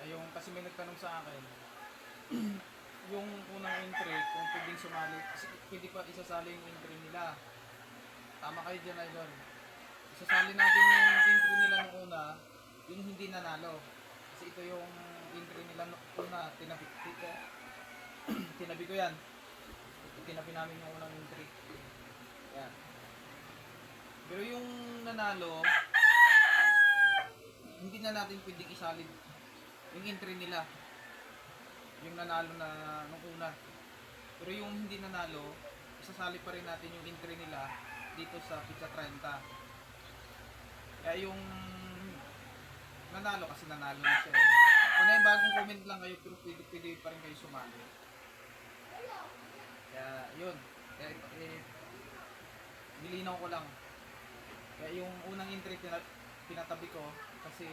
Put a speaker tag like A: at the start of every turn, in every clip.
A: Ay yung kasi may nagtanong sa akin, yung unang entry, kung pwedeng sumali, kasi pwede pa isasali yung entry nila. Tama kayo dyan, idol. Isasali natin yung entry nila nung una, yung hindi nanalo. Kasi ito yung entry nila nung una, tinabi, tinabi ko yan. Tinabi namin yung unang entry. Yan. Pero yung nanalo, hindi na natin pwedeng isali yung entry nila. Yung nanalo na nung una. Pero yung hindi nanalo, isasali pa rin natin yung entry nila dito sa Pizza 30. Kaya yung nanalo kasi nanalo na siya. eh. Kung may bagong comment lang kayo, pero pwede, pwede pa rin kayo sumali. Kaya yun. Kaya eh, nilinaw ko lang. Kaya yung unang entry pinatabi ko kasi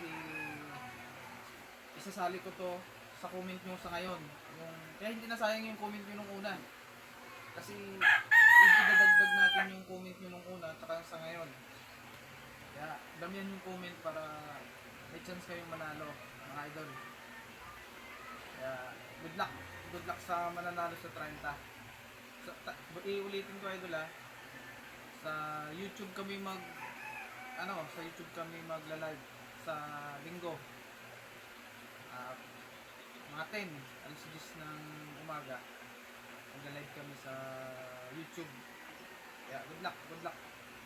A: i- isasali ko to sa comment nyo sa ngayon. Yung, kaya hindi na sayang yung comment nyo nung una. Kasi idadagdag natin yung comment nyo nung una tsaka sa ngayon. Kaya damihan yung comment para may chance kayong manalo mga idol. Kaya good luck. Good luck sa mananalo sa 30. Sa, ta, iulitin ko idol ah. Sa YouTube kami mag ano, sa YouTube kami magla-live sa linggo. Mga 10, alas 10 ng umaga. Magla-live kami sa YouTube. Kaya good luck, good luck.